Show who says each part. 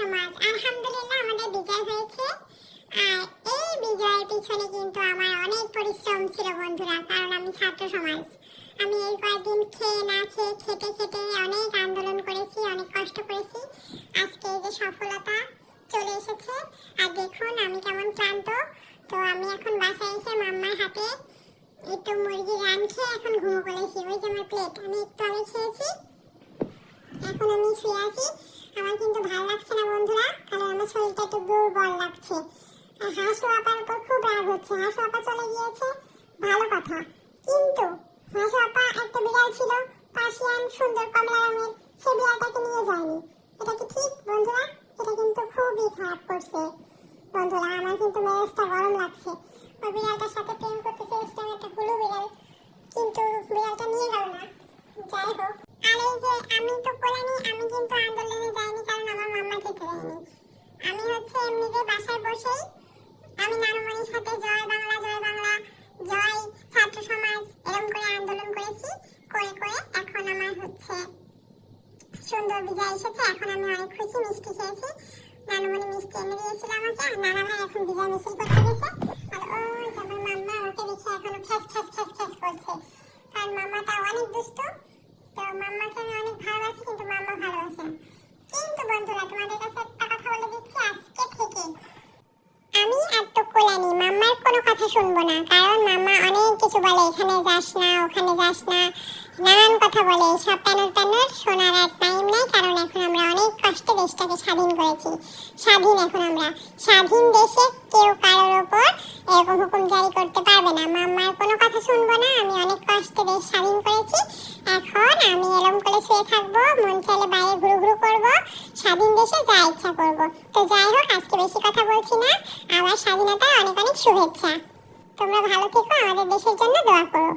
Speaker 1: সমাজ। আলহামদুলিল্লাহ আমাদের বিজয় হয়েছে। আর এই বিজয়ের পিছনে কিন্তু আমার অনেক পরিশ্রম ছিল বন্ধুরা, কারণ আমি ছাত্র সমাজ। আমি এই কয়েকদিন খেয়ে না খেয়ে খেটে খেটে অনেক আন্দোলন করেছি, অনেক কষ্ট করেছি। আজকে এই যে সফলতা চলে এসেছে। আর দেখুন, আমি কেমন ক্লান্ত। তো আমি এখন বাসায় এসে মাম্মার হাতে একটু মুরগি রান খেয়ে এখন ঘুমো করেছি। ওই যে আমার প্লেট আমি একটু আগে খেয়েছি। এখন আমি শুয়ে আছি। আমার কিন্তু ভালো লাগছে না, বন্ধুরা। কারণ আমার শরীরটা একটু দুর্বল লাগছে। আর হাসু আপার উপর খুব রাগ হচ্ছে। হাসু আপা চলে গিয়েছে, ভালো কথা। কিন্তু হাসু আপা একটা বিড়াল ছিল, পার্সিয়ান সুন্দর কমলা রঙের, সে বিড়ালটাকে নিয়ে যায়নি। এটা কি ঠিক, বন্ধুরা? এটা কিন্তু খুবই খারাপ করছে। বন্ধুরা, আমার কিন্তু মেজাজটা গরম লাগছে। ওই বিড়ালটার সাথে প্রেম করতে চেয়েছিলাম একটা হলু বিড়াল। কিন্তু বিড়ালটা নিয়ে গেল না। যাই হোক, আর এই যে আমি তো কোলানি আমি কিন্তু আন্দোলনে বাসায় বসেই আমি নানুমণির সাথে জয় বাংলা জয় বাংলা, জয় ছাত্র সমাজ এরকম করে আন্দোলন করেছি, করে করে এখন আমার হচ্ছে সুন্দর বিজয় এসেছে, এখন আমি অনেক খুশি, মিষ্টি খেয়েছি। নানুমণি মিষ্টি এনে দিয়েছিল আমাকে, আর নানা ভাই এখন বিজয় মিছিল করতে গেছে। আর যে আমার মাম্মা আমাকে দেখে এখনও খ্যাস খ্যাস খ্যাস খ্যাস করছে। কারণ মাম্মাটা অনেক দুষ্ট, তো মাম্মাকে আমি অনেক ভালোবাসি, কিন্তু মাম্মা ভালোবাসে না কিন্তু বন্ধুরা তোমাদের কাছে একটা কথা বলে দিচ্ছি আজকে থেকে আমি আর তো কোলানি মাম্মার কোনো কথা শুনব না। কারণ মাম্মা অনেক কিছু বলে, এখানে যাস না, ওখানে যাস না। নানান কথা বলে। সব প্যানর প্যানর শোনার আর টাইম নেই, কারণ এখন আমরা অনেক কষ্টে দেশটাকে স্বাধীন করেছি। স্বাধীন এখন আমরা। স্বাধীন দেশে কেউ কারোর ওপর এরকম হুকুম জারি করতে পারবে না। মাম্মার কোনো কথা শুনব না, আমি অনেক কষ্টে দেশ স্বাধীন করেছি। এখন আমি এরকম করে শুয়ে থাকব, মন চাইলে বাইরে ঘুরু ঘুরু করব, স্বাধীন দেশে যা ইচ্ছা করব। তো যাই হোক, আজকে বেশি কথা বলছি না। আমার স্বাধীনতার অনেক অনেক শুভেচ্ছা। তোমরা ভালো থেকো আমাদের দেশের জন্য দোয়া করো।